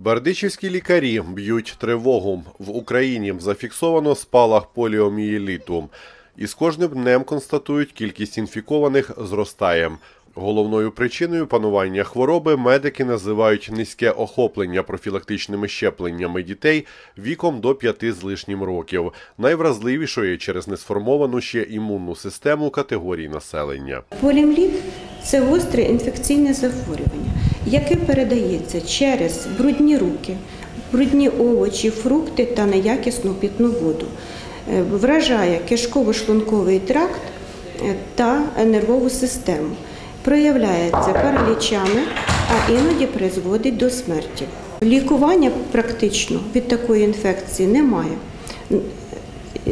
Бердичівські лікарі б'ють тривогу. В Україні зафіксовано спалах поліомієліту. І з кожним днем констатують, кількість інфікованих зростає. Головною причиною панування хвороби медики називають низьке охоплення профілактичними щепленнями дітей віком до 5 з лишнім років, найвразливішої через несформовану ще імунну систему категорій населення. Полімліт це гостре інфекційне захворювання, яке передається через брудні руки, брудні овочі, фрукти та неякісну питну воду. Е, Вражає кишково-шлунковий тракт е, та нервову систему. Проявляється паралічами, а іноді призводить до смерті. Лікування практично від такої інфекції немає.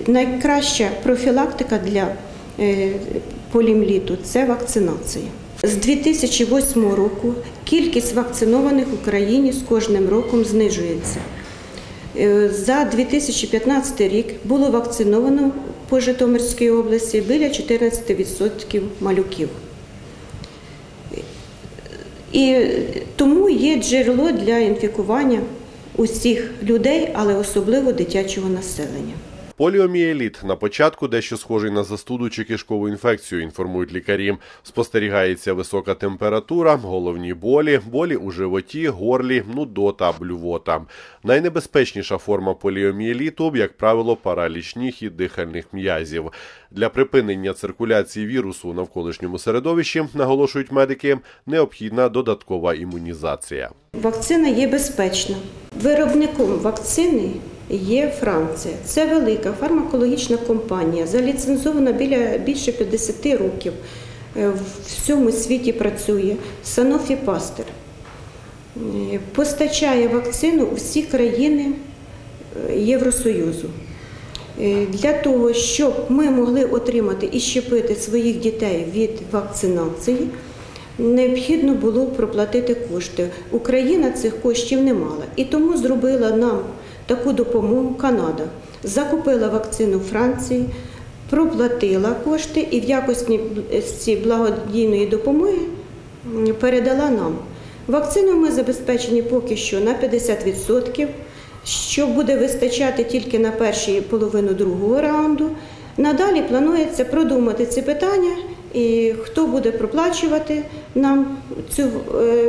Найкраща профілактика для е, полімліту це вакцинація. З 2008 року кількість вакцинованих в Україні з кожним роком знижується. Е, За 2015 рік було вакциновано по Житомирській області біля 14% малюків. І тому є джерело для інфікування усіх людей, але особливо дитячого населення. Поліомієліт на початку дещо схожий на застуду чи кишкову інфекцію, інформують лікарі. Спостерігається висока температура, головні болі, болі у животі, горлі, нудота, блювота. Найнебезпечніша форма поліомієліту, як правило, параліч ніг і дихальних м'язів. Для припинення циркуляції вірусу у навколишньому середовищі, наголошують медики, необхідна додаткова імунізація. Вакцина є безпечна. Виробником вакцини є Франція. Це велика фармакологічна компанія, заліцензована біля більше 50 років. Е, В всьому світі працює Pasteur. Е, Постачає вакцину у всі країни е, Євросоюзу. Е, Для того, щоб ми могли отримати і щепити своїх дітей від вакцинації, необхідно було проплатити кошти. Україна цих коштів не мала. І тому зробила нам таку допомогу Канада. Закупила вакцину Франції, проплатила кошти і в якості благодійної допомоги передала нам. Вакциною ми забезпечені поки що на 50%, що буде вистачати тільки на першу половину другого раунду. Надалі планується продумати ці питання, і хто буде проплачувати нам цю е,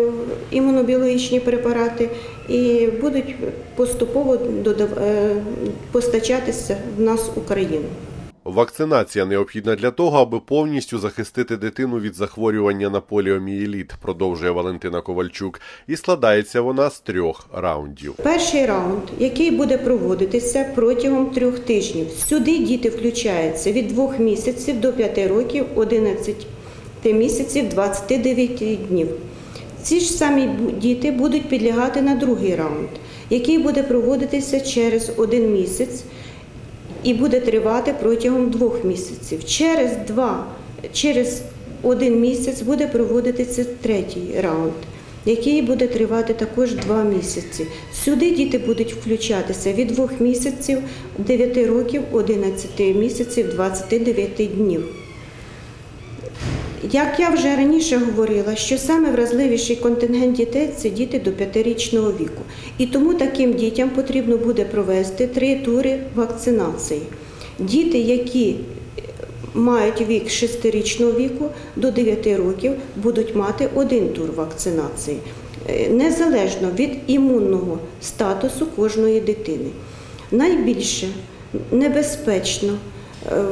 імунобіологічні препарати, і будуть поступово е, постачатися в нас в Україну. Вакцинація необхідна для того, аби повністю захистити дитину від захворювання на поліомієліт, продовжує Валентина Ковальчук, і складається вона з трьох раундів. Перший раунд, який буде проводитися протягом трьох тижнів. Сюди діти включаються від 2 місяців до 5 років, 11 місяців, 29 днів. Ці ж самі діти будуть підлягати на другий раунд, який буде проводитися через один місяць і буде тривати протягом двох місяців. Через два, через один місяць буде проводитися третій раунд, який буде тривати також два місяці. Сюди діти будуть включатися від двох місяців, 9 років, 11 місяців, 29 днів. Як я вже раніше говорила, що саме вразливіший контингент дітей це діти до 5-річного віку. І тому таким дітям потрібно буде провести три тури вакцинації. Діти, які мають вік 6-річного віку до 9 років, будуть мати один тур вакцинації, е, незалежно від імунного статусу кожної дитини. Найбільше небезпечно е,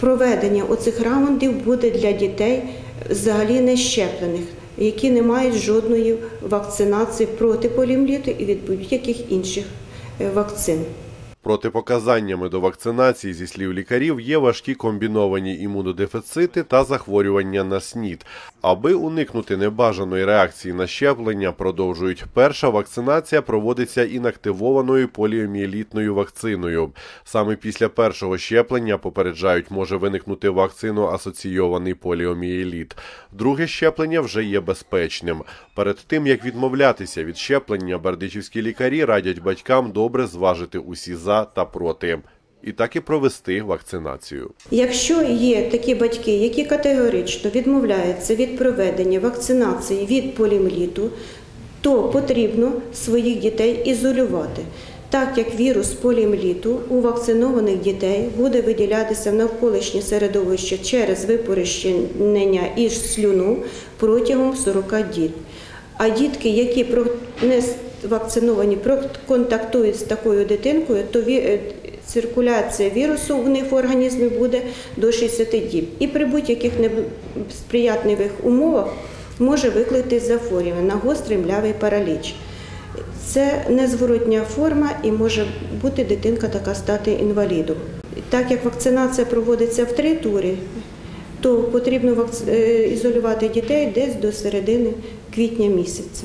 проведення оцих раундів буде для дітей взагалі не щеплених, які не мають жодної вакцинації проти полімліту і від будь-яких інших е, вакцин. Протипоказаннями до вакцинації, зі слів лікарів, є важкі комбіновані імунодефіцити та захворювання на СНІД. Аби уникнути небажаної реакції на щеплення, продовжують перша вакцинація проводиться інактивованою поліомієлітною вакциною. Саме після першого щеплення попереджають, може виникнути вакцину асоційований поліомієліт. Друге щеплення вже є безпечним. Перед тим як відмовлятися від щеплення, бердичівські лікарі радять батькам добре зважити усі за та проти. І так і провести вакцинацію. Якщо є такі батьки, які категорично відмовляються від проведення вакцинації від полімліту, то потрібно своїх дітей ізолювати. Так як вірус поліомліту у вакцинованих дітей буде виділятися в навколишнє середовище через випорожнення і слюну протягом 40 діб. А дітки, які не вакциновані, контактують з такою дитинкою, то е, циркуляція вірусу в них в організмі буде до 60 діб. І при будь-яких несприятливих умовах може викликати захворювання на гострий млявий параліч. Це незворотня форма і може бути дитинка така стати інвалідом. Так як вакцинація проводиться в три тури, то потрібно е, ізолювати дітей десь до середини квітня місяця.